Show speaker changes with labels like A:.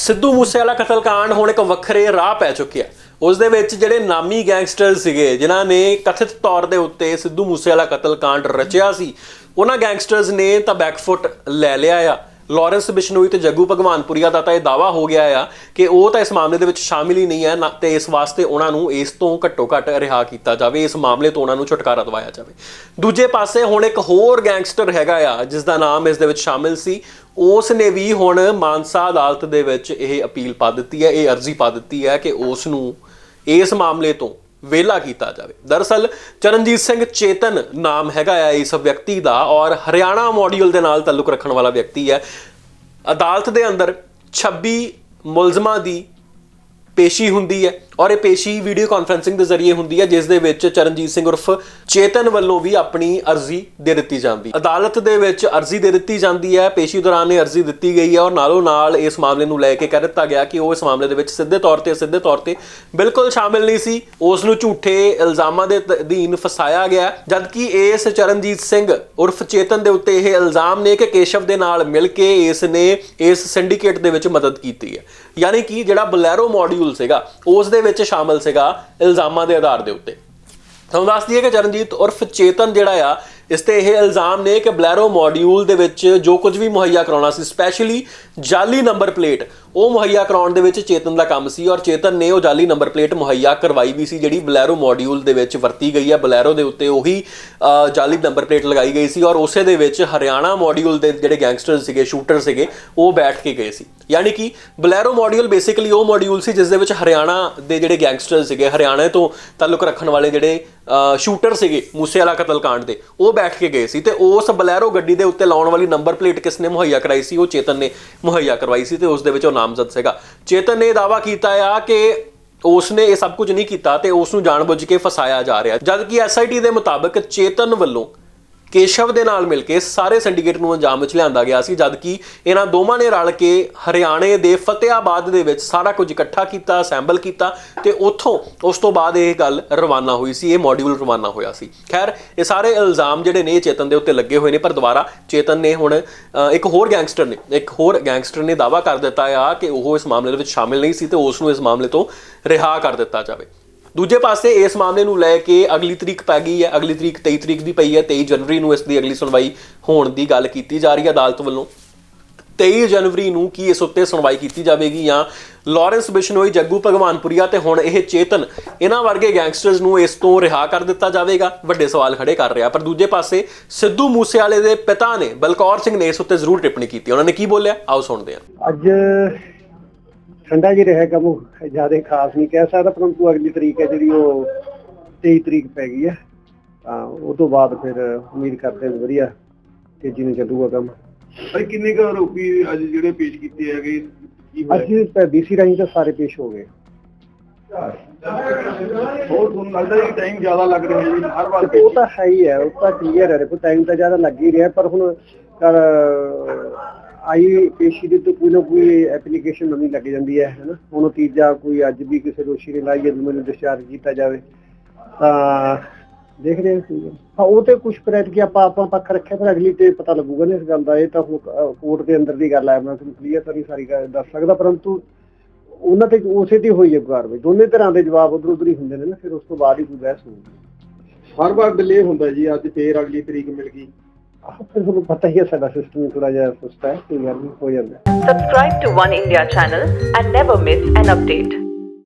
A: ਸਿੱਧੂ ਮੂਸੇਵਾਲਾ ਕਤਲकांड ਹੁਣ ਇੱਕ ਵੱਖਰੇ ਰਾਹ ਪੈ ਚੁੱਕਿਆ ਉਸ ਦੇ ਵਿੱਚ ਜਿਹੜੇ ਨਾਮੀ ਗੈਂਗਸਟਰ ਸੀਗੇ, ਜਿਨ੍ਹਾਂ ਨੇ ਕਥਿਤ ਤੌਰ ਦੇ ਉੱਤੇ ਸਿੱਧੂ ਮੂਸੇਵਾਲਾ ਕਤਲकांड ਰਚਿਆ ਸੀ, ਉਹਨਾਂ ਗੈਂਗਸਟਰਸ ਨੇ ਤਾਂ ਬੈਕਫੁੱਟ ਲੈ ਲਿਆ ਆ। ਲਾਰੈਂਸ ਬਿਸ਼ਨੋਈ ਤੇ ਜੱਗੂ ਭਗਵਾਨਪੁਰੀਆ ਦਾ ਤਾਂ ਇਹ ਦਾਵਾ ਹੋ ਗਿਆ ਆ ਕਿ ਉਹ ਤਾਂ ਇਸ ਮਾਮਲੇ ਦੇ ਵਿੱਚ ਸ਼ਾਮਿਲ ਹੀ ਨਹੀਂ ਹੈ, ਨਾ ਤੇ ਇਸ ਵਾਸਤੇ ਉਹਨਾਂ ਨੂੰ ਇਸ ਤੋਂ ਘੱਟੋ ਘੱਟ ਰਿਹਾ ਕੀਤਾ ਜਾਵੇ, ਇਸ ਮਾਮਲੇ ਤੋਂ ਉਹਨਾਂ ਨੂੰ ਛੁਟਕਾਰਾ ਦਿਵਾਇਆ ਜਾਵੇ। ਦੂਜੇ ਪਾਸੇ ਹੁਣ ਇੱਕ ਹੋਰ ਗੈਂਗਸਟਰ ਹੈਗਾ ਆ, ਜਿਸ ਦਾ ਨਾਮ ਇਸ ਦੇ ਵਿੱਚ ਸ਼ਾਮਿਲ ਸੀ। ਉਸ ਨੇ ਵੀ ਹੁਣ ਮਾਨਸਾ ਅਦਾਲਤ ਦੇ ਵਿੱਚ ਇਹ ਅਪੀਲ ਪਾ ਦਿੱਤੀ ਹੈ, ਇਹ ਅਰਜ਼ੀ ਪਾ ਦਿੱਤੀ ਹੈ ਕਿ ਉਸ ਨੂੰ ਇਸ ਮਾਮਲੇ ਤੋਂ ਵੇਲਾ ਕੀਤਾ ਜਾਵੇ। ਦਰਅਸਲ, ਚਰਨਜੀਤ ਸਿੰਘ ਚੇਤਨ ਨਾਮ ਹੈਗਾ ਹੈ ਇਸ ਵਿਅਕਤੀ ਦਾ ਔਰ ਹਰਿਆਣਾ ਮੋਡਿਊਲ ਦੇ ਨਾਲ ਤਾਲੁਕ ਰੱਖਣ ਵਾਲਾ ਵਿਅਕਤੀ ਹੈ। ਅਦਾਲਤ ਦੇ ਅੰਦਰ 26 ਮੁਲਜ਼ਮਾਂ ਦੀ ਪੇਸ਼ੀ ਹੁੰਦੀ ਹੈ। ਔਰ ਇਹ ਪੇਸ਼ੀ ਵੀਡੀਓ ਕਾਨਫਰੈਂਸਿੰਗ ਦੇ ਜ਼ਰੀਏ ਹੁੰਦੀ ਹੈ ਜਿਸ ਦੇ ਵਿੱਚ ਚਰਨਜੀਤ ਸਿੰਘ ਉਰਫ ਚੇਤਨ ਵੱਲੋਂ ਵੀ ਆਪਣੀ ਅਰਜ਼ੀ ਦੇ ਦਿੱਤੀ ਜਾਂਦੀ ਅਦਾਲਤ ਦੇ ਵਿੱਚ ਅਰਜ਼ੀ ਦੇ ਦਿੱਤੀ ਜਾਂਦੀ ਹੈ, ਪੇਸ਼ੀ ਦੌਰਾਨ ਇਹ ਅਰਜ਼ੀ ਦਿੱਤੀ ਗਈ ਹੈ ਔਰ ਨਾਲੋਂ ਨਾਲ ਇਸ ਮਾਮਲੇ ਨੂੰ ਲੈ ਕੇ ਕਹਿ ਦਿੱਤਾ ਗਿਆ ਕਿ ਉਹ ਇਸ ਮਾਮਲੇ ਦੇ ਵਿੱਚ ਸਿੱਧੇ ਤੌਰ ਤੇ ਸਿੱਧੇ ਤੌਰ ਤੇ ਬਿਲਕੁਲ ਸ਼ਾਮਿਲ ਨਹੀਂ ਸੀ। ਉਸ ਨੂੰ ਝੂਠੇ ਇਲਜ਼ਾਮਾਂ ਦੇ ਅਧੀਨ ਫਸਾਇਆ ਗਿਆ, ਜਦਕਿ ਇਸ ਚਰਨਜੀਤ ਸਿੰਘ ਉਰਫ ਚੇਤਨ ਦੇ ਉੱਤੇ ਇਹ ਇਲਜ਼ਾਮ ਨੇ ਕਿ ਕੇਸ਼ਵ ਦੇ ਨਾਲ ਮਿਲ ਕੇ ਇਸ ਨੇ ਇਸ ਸਿੰਡੀਕੇਟ ਦੇ ਵਿੱਚ ਮਦਦ ਕੀਤੀ ਹੈ। ਯਾਨੀ ਕਿ ਜਿਹੜਾ ਬਲੈਰੋ ਮੋਡਿਊਲ ਸੀਗਾ, ਉਸ ਦੇ ਵਿੱਚ ਸ਼ਾਮਲ ਸੀਗਾ ਇਲਜ਼ਾਮਾਂ ਦੇ ਆਧਾਰ ਦੇ ਉੱਤੇ। ਤੁਹਾਨੂੰ ਦੱਸ ਦਈਏ ਕਿ ਚਰਨਜੀਤ ਉਰਫ ਚੇਤਨ ਜਿਹੜਾ ਆ ਇਸ ਤੇ ਇਹ ਇਲਜ਼ਾਮ ਨੇ ਕਿ ਬਲੈਰੋ ਮੋਡਿਊਲ ਦੇ ਵਿੱਚ ਜੋ ਕੁਝ ਵੀ ਮੁਹੱਈਆ ਕਰਾਉਣਾ ਸੀ ਸਪੈਸ਼ਲੀ ਜਾਲੀ ਨੰਬਰ ਪਲੇਟ ਉਹ ਮੁਹੱਈਆ ਕਰਾਉਣ ਦੇ ਵਿੱਚ ਚੇਤਨ ਦਾ ਕੰਮ ਸੀ ਔਰ ਚੇਤਨ ਨੇ ਉਹ ਜਾਲੀ ਨੰਬਰ ਪਲੇਟ ਮੁਹੱਈਆ ਕਰਵਾਈ ਵੀ ਸੀ ਜਿਹੜੀ ਬਲੈਰੋ ਮੋਡਿਊਲ ਦੇ ਵਿੱਚ ਵਰਤੀ ਗਈ ਹੈ ਬਲੈਰੋ ਦੇ ਉੱਤੇ ਉਹੀ ਅ, ਜਾਲੀ ਨੰਬਰ ਪਲੇਟ ਲਗਾਈ ਗਈ ਸੀ ਔਰ ਉਸੇ ਦੇ ਵਿੱਚ ਹਰਿਆਣਾ ਮੋਡਿਊਲ ਦੇ ਜਿਹੜੇ ਗੈਂਗਸਟਰ ਸੀਗੇ ਸ਼ੂਟਰ ਸੀਗੇ ਉਹ ਬੈਠ ਕੇ ਗਏ ਸੀ। ਯਾਨੀ ਕਿ ਬਲੈਰੋ ਮੋਡਿਊਲ ਬੇਸਿਕਲੀ ਉਹ ਮੋਡਿਊਲ ਸੀ ਜਿਸ ਦੇ ਵਿੱਚ ਹਰਿਆਣਾ ਦੇ ਜਿਹੜੇ ਗੈਂਗਸਟਰ ਸੀਗੇ, ਹਰਿਆਣੇ ਤੋਂ ਤਾਲੁਕ ਰੱਖਣ ਵਾਲੇ ਜਿਹੜੇ ਸ਼ੂਟਰ ਸੀਗੇ ਮੂਸੇਵਾਲਾ ਕਤਲकांड ਦੇ, ਉਹ ਬੈਠ ਕੇ ਗਏ ਸੀ ਤੇ ਉਸ ਬਲੈਰੋ ਗੱਡੀ ਦੇ ਉੱਤੇ ਲਾਉਣ ਵਾਲੀ ਨੰਬਰ ਪਲੇਟ ਕਿਸ ਨੇ ਮੁਹੱਈਆ ਕਰਾਈ ਸੀ, ਉਹ ਚੇਤਨ ਨੇ ਮੁਹੱਈਆ ਕਰਵਾਈ ਸੀ ਤੇ ਉਸ ਦੇ ਵਿੱਚ ਉਹ ਨਾਮਜ਼ਦ ਸੀਗਾ। ਚੇਤਨ ਨੇ ਦਾਵਾ ਕੀਤਾ ਆ ਕਿ ਉਸ ਨੇ ਇਹ ਸਭ ਕੁਝ ਨਹੀਂ ਕੀਤਾ ਤੇ ਉਸ ਨੂੰ ਜਾਣਬੁੱਝ ਕੇ ਫਸਾਇਆ ਜਾ ਰਿਹਾ। ਜਦਕਿ ਐਸਆਈਟੀ ਦੇ ਮੁਤਾਬਕ ਚੇਤਨ ਵੱਲੋਂ ਕੇਸ਼ਵ ਦੇ ਨਾਲ ਮਿਲ ਕੇ ਸਾਰੇ ਸਿੰਡੀਕੇਟ ਨੂੰ ਅੰਜਾਮ ਵਿੱਚ ਲਿਆਂਦਾ ਗਿਆ ਸੀ ਜਦਕਿ ਇਹਨਾਂ ਦੋਵਾਂ ਨੇ ਰਲ ਕੇ ਹਰਿਆਣੇ ਦੇ ਫਤਿਆਬਾਦ ਦੇ ਵਿੱਚ ਸਾਰਾ ਕੁਝ ਇਕੱਠਾ ਕੀਤਾ ਅਸੈਂਬਲ ਕੀਤਾ ਤੇ ਉੱਥੋਂ ਉਸ ਤੋਂ ਬਾਅਦ ਇਹ ਗੱਲ ਰਵਾਨਾ ਹੋਈ ਸੀ, ਇਹ ਮੋਡਿਊਲ ਰਵਾਨਾ ਹੋਇਆ ਸੀ। ਖੈਰ, ਇਹ ਸਾਰੇ ਇਲਜ਼ਾਮ ਜਿਹੜੇ ਨੇ ਇਹ ਚੇਤਨ ਦੇ ਉੱਤੇ ਲੱਗੇ ਹੋਏ ਨੇ, ਪਰ ਦੁਬਾਰਾ ਚੇਤਨ ਨੇ ਹੁਣ ਇੱਕ ਹੋਰ ਗੈਂਗਸਟਰ ਨੇ, ਇੱਕ ਹੋਰ ਗੈਂਗਸਟਰ ਨੇ ਦਾਵਾ ਕਰ ਦਿੱਤਾ ਆ ਕਿ ਉਹ ਇਸ ਮਾਮਲੇ ਦੇ ਵਿੱਚ ਸ਼ਾਮਿਲ ਨਹੀਂ ਸੀ ਤੇ ਉਸ ਨੂੰ ਇਸ ਮਾਮਲੇ ਤੋਂ ਰਿਹਾ ਕਰ ਦਿੱਤਾ ਜਾਵੇ। ਦੂਜੇ ਪਾਸੇ ਇਸ ਮਾਮਲੇ ਨੂੰ ਲੈ ਕੇ ਅਗਲੀ ਤਰੀਕ ਪੈ ਗਈ ਹੈ, ਅਗਲੀ ਤਰੀਕ 23 ਤਰੀਕ ਦੀ ਪਈ ਹੈ 23 ਜਨਵਰੀ ਨੂੰ ਇਸ ਦੀ ਅਗਲੀ ਸੁਣਵਾਈ ਹੋਣ ਦੀ ਗੱਲ ਕੀਤੀ ਜਾ ਰਹੀ ਹੈ ਅਦਾਲਤ ਵੱਲੋਂ। 23 ਜਨਵਰੀ ਨੂੰ ਕੀ ਇਸ ਉੱਤੇ ਸੁਣਵਾਈ ਕੀਤੀ ਜਾਵੇਗੀ ਜਾਂ ਲਾਰੈਂਸ ਬਿਸ਼ਨੋਈ, ਜੱਗੂ ਭਗਵਾਨਪੁਰੀਆ ਤੇ ਹੁਣ ਇਹ ਚੇਤਨ, ਇਹਨਾਂ ਵਰਗੇ ਗੈਂਗਸਟਰਸ ਨੂੰ ਇਸ ਤੋਂ ਰਿਹਾ ਕਰ ਦਿੱਤਾ ਜਾਵੇਗਾ? ਵੱਡੇ ਸਵਾਲ ਖੜੇ ਕਰ ਰਿਹਾ, ਪਰ ਦੂਜੇ ਪਾਸੇ ਸਿੱਧੂ ਮੂਸੇਵਾਲੇ ਦੇ ਪਿਤਾ ਨੇ ਬਲਕੌਰ ਸਿੰਘ ਨੇ ਇਸ ਉੱਤੇ ਜ਼ਰੂਰ ਟਿੱਪਣੀ ਕੀਤੀ। ਉਹਨਾਂ ਨੇ ਕੀ ਬੋਲਿਆ? ਆਓ ਸੁਣਦੇ ਹਾਂ।
B: ਅੱਜ ਠੰਡਾ ਜੀ ਰਿਹਾ ਕੰਮ ਜ਼ਿਆਦਾ ਖਾਸ ਨਹੀਂ ਕਹਿ ਸਕਦਾ ਪਰੰਤੂ ਅਗਲੀ ਤਰੀਕ ਹੈ ਜਿਹੜੀ ਉਹ 23 ਤਰੀਕ ਪੈ ਗਈ ਹੈ। ਤਾਂ ਉਹ ਤੋਂ ਬਾਅਦ ਫਿਰ ਉਮੀਦ ਕਰਦੇ ਹਾਂ ਵਧੀਆ ਤੇਜ਼ੀ ਨਾਲ ਚੱਲੂਗਾ ਕੰਮ।
C: ਭਾਈ ਕਿੰਨੇ ਕੁ ਆਰੋਪੀ ਅੱਜ ਜਿਹੜੇ ਪੇਸ਼ ਕੀਤੇ ਹੈਗੇ? ਕੀ ਹੋਇਆ?
B: ਬੀਸੀ ਰਾਹੀਂ ਤਾਂ ਸਾਰੇ ਪੇਸ਼ ਹੋ ਗਏ।
C: ਹੋਰ ਤੁਹਾਨੂੰ ਲੱਗਦਾ ਕਿ ਟਾਈਮ ਜ਼ਿਆਦਾ ਲੱਗ ਰਿਹਾ ਹੈ ਜੀ ਹਰ ਵਾਰ
B: ਉਹ ਤਾਂ ਹੈ ਹੀ ਹੈ ਉਹ ਤਾਂ ਕਲੀਅਰ ਹੈ ਦੇਖੋ ਟਾਈਮ ਤਾਂ ਜ਼ਿਆਦਾ ਲੱਗ ਹੀ ਰਿਹਾ ਪਰ ਹੁਣ ਕਰ ਆਈ ਪੇਸ਼ੀ ਦੇ ਤੋਂ ਕੋਈ ਨਾ ਕੋਈ ਐਪਲੀਕੇਸ਼ਨ ਨਵੀਂ ਲੱਗ ਜਾਂਦੀ ਹੈ, ਹੈਨਾ? ਹੁਣ ਉਹ ਤੀਜਾ ਕੋਈ ਅੱਜ ਵੀ ਕਿਸੇ ਦੋਸ਼ੀ ਨੇ ਲਾਈ ਹੈ ਵੀ ਮੈਨੂੰ ਡਿਸਚਾਰਜ ਕੀਤਾ ਜਾਵੇ। ਤਾਂ ਦੇਖਦੇ ਹਾਂ ਕੀ ਹੈ। ਹਾਂ, ਉਹ ਤੇ ਕੁਝ ਕ੍ਰੈਟ ਕਿ ਆਪਾਂ ਆਪਾਂ ਪੱਖ ਰੱਖਿਆ ਪਰ ਅਗਲੀ ਤੇ ਪਤਾ ਲੱਗੂਗਾ ਨਾ ਇਸ ਗੱਲ ਦਾ। ਇਹ ਤਾਂ ਹੁਣ ਕੋਰਟ ਦੇ ਅੰਦਰ ਦੀ ਗੱਲ ਹੈ, ਮੈਂ ਤੁਹਾਨੂੰ ਕਲੀਅਰ ਤਾਂ ਨਹੀਂ ਸਾਰੀ ਗੱਲ ਦੱਸ ਸਕਦਾ, ਪਰੰਤੂ ਉਹਨਾਂ ਤੇ ਉਸੇ ਦੀ ਹੋਈ ਹੈ ਕਾਰਵਾਈ। ਦੋਨੇ ਤਰ੍ਹਾਂ ਦੇ ਜਵਾਬ ਉਧਰ ਉਧਰ ਹੀ ਹੁੰਦੇ ਨੇ ਨਾ, ਫਿਰ ਉਸ ਤੋਂ ਬਾਅਦ ਹੀ ਕੋਈ ਬਹਿਸ ਹੋਊਗੀ।
C: ਹਰ ਵਾਰ ਡਿਲੇ ਹੁੰਦਾ ਜੀ, ਅੱਜ ਫੇਰ ਅਗਲੀ ਤਰੀਕ ਮਿਲ ਗਈ।
B: ਆਹ ਫਿਰ ਤੁਹਾਨੂੰ ਪਤਾ ਹੀ ਹੈ ਸਾਡਾ ਸਿਸਟਮ ਥੋੜਾ ਜਿਹਾ ਸੁਸਤਾ ਹੈ ਕੋਈ ਗੱਲ ਨਹੀਂ ਹੋ ਜਾਂਦਾ
D: Subscribe to One India channel and never miss an update.